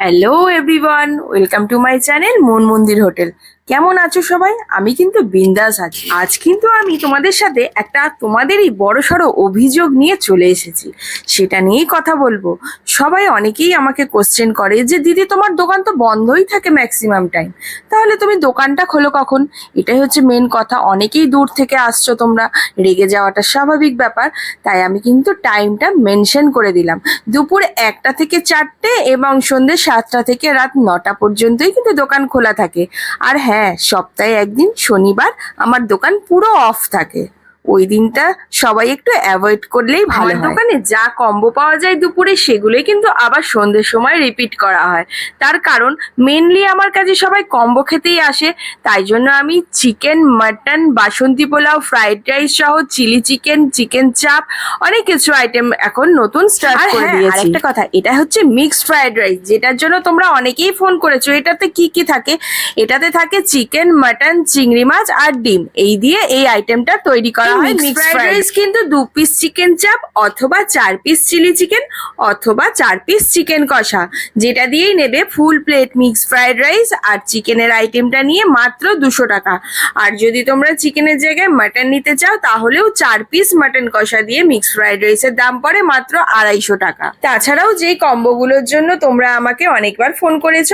Hello everyone welcome to my channel Mon Mandir hotel কেমন আছো সবাই? আমি কিন্তু বিন্দাস আছি। আজ কিন্তু আমি তোমাদের সাথে একটা তোমাদেরই বড় সড়ো অভিযোগ নিয়ে চলে এসেছি। সেটা নিয়েই কথা বলব। সবাই অনেকেই আমাকে কোশ্চেন করে যে, দিদি, তোমার দোকান তো বন্ধই থাকে ম্যাক্সিমাম টাইম তাহলে তুমি দোকানটা খোলো কখন? এটাই হচ্ছে মেন কথা। অনেকেই দূর থেকে আসছো তোমরা। রেগে যাওয়াটা স্বাভাবিক ব্যাপার। তাই আমি কিন্তু টাইমটা মেনশন করে দিলাম। দুপুর একটা থেকে চারটে এবং সন্ধ্যে সাতটা থেকে রাত নটা পর্যন্তই কিন্তু দোকান খোলা থাকে। আর হ্যাঁ সপ্তাহে একদিন শনিবার আমার দোকান পুরো অফ থাকে। ওই দিনটা সবাই একটু অ্যাভয়েড করলেই ভালো দোকানে যা কম্বো পাওয়া যায় দুপুরে সেগুলোই কিন্তু আবার সন্ধ্যের সময় রিপিট করা হয়। তার কারণ মেনলি আমার কাছে সবাই কম্বো খেতেই আসে তাই জন্য আমি chicken mutton basanti pulao fried rice সহ চিলি চিকেন চিকেন চাপ অনেক কিছু আইটেম এখন নতুন স্টার্ট আর করে হ্যাঁ, দিয়েছি। আরেকটা কথা এটা হচ্ছে মিক্সড ফ্রাইড রাইস যেটার জন্য তোমরা অনেকেই ফোন করেছ এটাতে কি কি থাকে? এটাতে থাকে চিকেন মাটন চিংড়ি মাছ আর ডিম এই দিয়ে এই আইটেমটা তৈরি করা মিক্সড ফ্রাইড রাইস কিন্তু দু পিস চিকেন চাপ অথবা চার পিস চিলি চিকেন অথবা চার পিস চিকেন কষা। যেটা দিয়েই নেবে full plate mix fried rice আর চিকেনের আইটেমটা নিয়ে মাত্র দুশো টাকা। আর যদি তোমরা চিকেনের জায়গায় মাটন নিতে চাও তাহলেও চার পিস মাটন কষা দিয়ে মিক্স ফ্রাইড রাইসের দাম পড়ে মাত্র আড়াইশো টাকা। তাছাড়াও যেই কম্বোগুলোর জন্য তোমরা আমাকে অনেকবার ফোন করেছ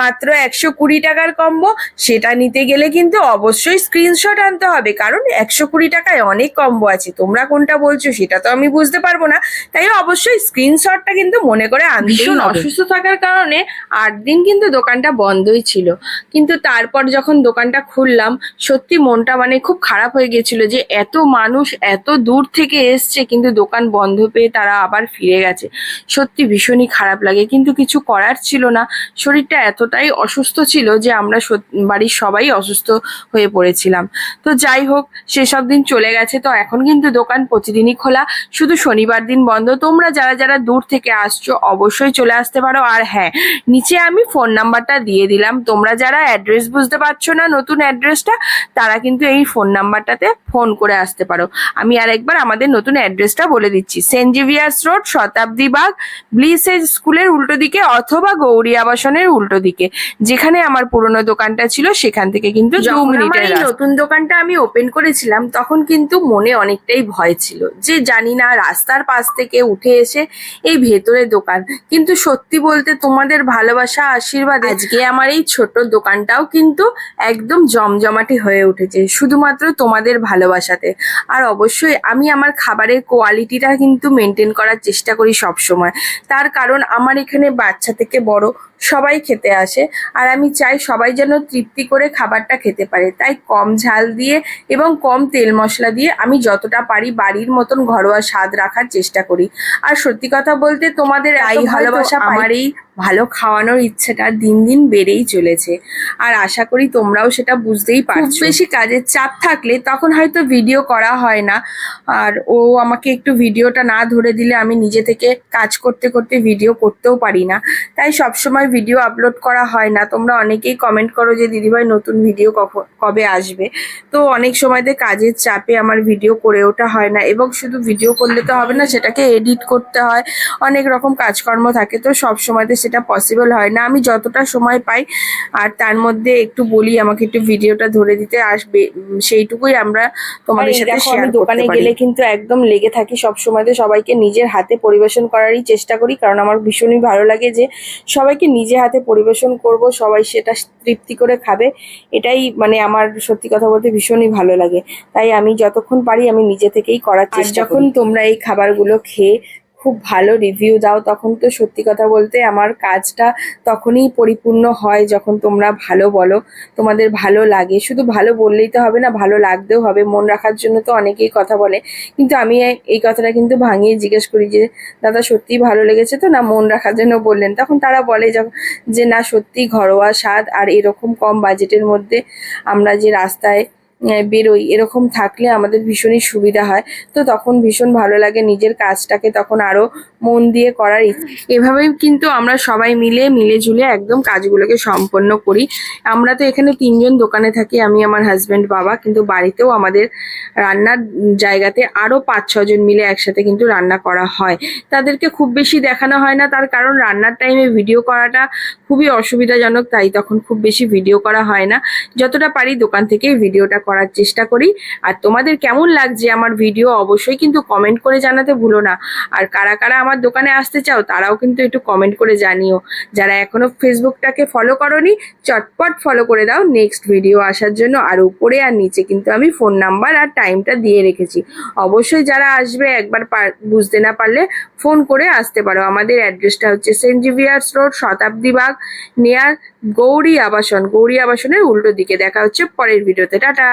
মাত্র একশো কুড়ি টাকার কম্বো সেটা নিতে গেলে কিন্তু অবশ্যই স্ক্রিনশট আনতে হবে। কারণ একশো কুড়ি টাকায় অনেক কম্বো আছে। তোমরা কোনটা বলছো সেটা তো আমি বুঝতে পারব না। তাই অবশ্যই স্ক্রিনশটটা কিন্তু মনে করে ভীষণ। অসুস্থ থাকার কারণে আট দিন কিন্তু দোকানটা বন্ধই ছিল। কিন্তু তারপর যখন দোকানটা খুললাম সত্যি মনটা মানে খুব খারাপ হয়ে গেছিল যে এত মানুষ এত দূর থেকে এসছে কিন্তু দোকান বন্ধ পেয়ে তারা আবার ফিরে গেছে। সত্যি ভীষণই খারাপ লাগে। কিন্তু কিছু করার ছিল না। শরীরটা এতটাই অসুস্থ ছিল যে আমরা বাড়ির সবাই অসুস্থ হয়ে পড়েছিলাম। তো যাই হোক সেসব দিন চলে গেছে। তো এখন কিন্তু দোকান প্রতিদিনই খোলা। শুধু শনিবার দিন বন্ধ। তোমরা যারা যারা দূর থেকে আসছো অবশ্যই চলে আসতে পারো। আর হ্যাঁ নিচে আমি ফোন নাম্বারটা দিয়ে দিলাম। তোমরা যারা অ্যাড্রেস বুঝতে পারছ না নতুন অ্যাড্রেসটা তারা কিন্তু এই ফোন নাম্বারটাতে ফোন করে আসতে পারো। আমি আরেকবার আমাদের নতুন অ্যাড্রেসটা বলে দিচ্ছি। Saint Xavier's road Shatabdi Bag ব্লিসেজ স্কুলের উল্টো দিকে অথবা গৌরী আবাসনের উল্টো দিকে। যেখানে আমার পুরনো দোকানটা ছিল সেখান থেকে কিন্তু নতুন দোকানটা আমি ওপেন করেছিলাম তখন কিন্তু মনে অনেকটাই ভয় ছিল যে জানি না রাস্তার পাশ থেকে উঠে এসে এই ভেতরে দোকান। কিন্তু সত্যি বলতে তোমাদের ভালোবাসা, আশীর্বাদ আজকে আমার এই ছোট দোকানটাও কিন্তু একদম জমজমাটি হয়ে উঠেছে, শুধুমাত্র তোমাদের ভালোবাসাতে। আর অবশ্যই আমি আমার খাবারের কোয়ালিটিটা কিন্তু মেনটেন করার চেষ্টা করি সব সময় তার কারণ আমার এখানে বাচ্চা থেকে বড় সবাই খেতে আসে, আর আমি চাই সবাই যেন তৃপ্তি করে খাবারটা খেতে পারে। তাই কম ঝাল দিয়ে এবং কম তেল মশলা দিয়ে আমি যতটা পারি বাড়ির মতন ঘরোয়া স্বাদ রাখার চেষ্টা করি। আর সত্যি কথা বলতে তোমাদের এই ভালোবাসা আমার এই ভালো খাওয়ানোর ইচ্ছেটা দিন দিন বেড়েই চলেছে। আর আশা করি তোমরাও সেটা বুঝতেই পারছ। বেশি কাজের চাপ থাকলে তখন হয়তো ভিডিও করা হয় না। আর ও আমাকে একটু ভিডিওটা না ধরে দিলে আমি নিজে থেকে কাজ করতে করতে ভিডিও করতেও পারি না। তাই সবসময় ভিডিও আপলোড করা হয় না। তোমরা অনেকেই কমেন্ট করো যে দিদিভাই নতুন ভিডিও কখন কবে আসবে? তো অনেক সময়তে কাজের চাপে আমার ভিডিও করে ওঠা হয় না এবং শুধু ভিডিও করলে তো হবে না সেটাকে এডিট করতে হয়। অনেক রকম কাজকর্ম থাকে। তো সব সময়তে সেটা পসিবল হয় না। আমি যতটা সময় পাই আর তার মধ্যে একটু বলি আমাকে একটু ভিডিওটা ধরে দিতে আসবে। সেইটুকুই আমরা তোমাদের সাথে শেয়ার দোকানে গেলে কিন্তু একদম লেগে থাকি সব সময়তে সবাইকে নিজের হাতে পরিবেশন করারই চেষ্টা করি কারণ আমার ভীষণই ভালো লাগে যে সবাইকে নিজে হাতে পরিবেশন করব সবাই সেটা তৃপ্তি করে খাবে। এটাই মানে আমার সত্যি কথা বলতে ভীষণই ভালো লাগে। তাই আমি যতক্ষণ পারি আমি নিজে থেকেই করার চেষ্টা যখন তোমরা এই খাবারগুলো খেয়ে খুব ভালো রিভিউ দাও, তখন তো সত্যি কথা বলতে আমার কাজটা তখনই পরিপূর্ণ হয় যখন তোমরা ভালো বলো। তোমাদের ভালো লাগে। শুধু ভালো বললেই তো হবে না, ভালো লাগতেও হবে। মন রাখার জন্য তো অনেকেই কথা বলে। কিন্তু আমি এই- কথাটা কিন্তু ভাঙিয়ে জিজ্ঞেস করি যে, দাদা, সত্যিই ভালো লেগেছে তো? না মন রাখার জন্য বললেন? তখন তারা বলে যে, না সত্যি ঘরোয়া স্বাদ। আর এরকম কম বাজেটের মধ্যে আমরা যে রাস্তায় বেরোই। এরকম থাকলে আমাদের ভীষণই সুবিধা হয়। তো তখন ভীষণ ভালো লাগে নিজের কাজটাকে তখন আরও মন দিয়ে করার। এভাবেই কিন্তু আমরা সবাই মিলে মিলে ঝুলে একদম কাজগুলোকে সম্পন্ন করি। আমরা তো এখানে তিনজন দোকানে থাকি, আমি, আমার হাজব্যান্ড বাবা। কিন্তু বাড়িতেও আমাদের রান্নার জায়গাতে আরও পাঁচ ছজন মিলে একসাথে কিন্তু রান্না করা হয়। তাদেরকে খুব বেশি দেখানো হয় না। তার কারণ রান্নার টাইমে ভিডিও করাটা খুবই অসুবিধাজনক, তাই তখন খুব বেশি ভিডিও করা হয় না। যতটা পারি দোকান থেকেই ভিডিওটা করার চেষ্টা করি। আর তোমাদের কেমন লাগছে আমার ভিডিও অবশ্যই কিন্তু কমেন্ট করে জানাতে ভুলো না। আর কারা কারা আমার দোকানে আসতে চাও তারাও কিন্তু একটু কমেন্ট করে জানিও। যারা এখনও ফেসবুকটাকে ফলো করনি, চটপট ফলো করে দাও। নেক্সট ভিডিও আসার জন্য আর উপরে আর নিচে কিন্তু আমি ফোন নাম্বার আর টাইমটা দিয়ে রেখেছি। অবশ্যই যারা আসবে একবার বুঝতে না পারলে ফোন করে আসতে পারো। আমাদের অ্যাড্রেসটা হচ্ছে Saint Xavier's road Shatabdi Bag near Gouri Abasan. Gouri আবাসনের উল্টো দিকে। দেখা হচ্ছে পরের ভিডিওতে টাটা!